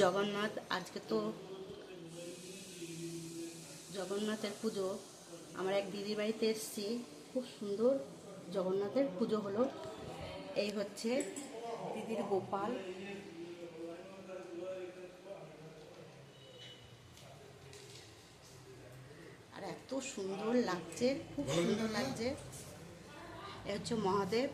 জগন্নাথ, আজকে তো জগন্নাথের পুজো। আমার এক দিদির বাড়িতে এসেছি। খুব সুন্দর জগন্নাথের পুজো হলো। এই হচ্ছে দিদির গোপাল। আর এত সুন্দর লাগছে, খুব সুন্দর লাগছে। এ হচ্ছে মহাদেব।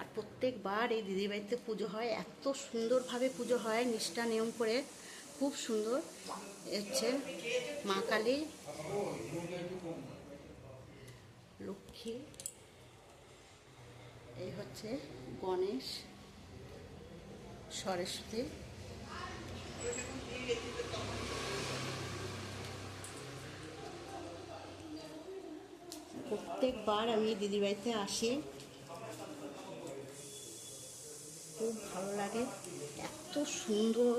আর প্রত্যেকবার এই দিদির বাড়িতে পুজো হয়, এত সুন্দরভাবে পুজো হয়, নিষ্ঠা নিয়ম করে, খুব সুন্দর। হচ্ছে মা কালী, লক্ষ্মী, এই হচ্ছে গণেশ, সরস্বতী। প্রত্যেকবার আমি দিদির বাড়িতে আসি। খুব ভালো লাগে। এত সুন্দর।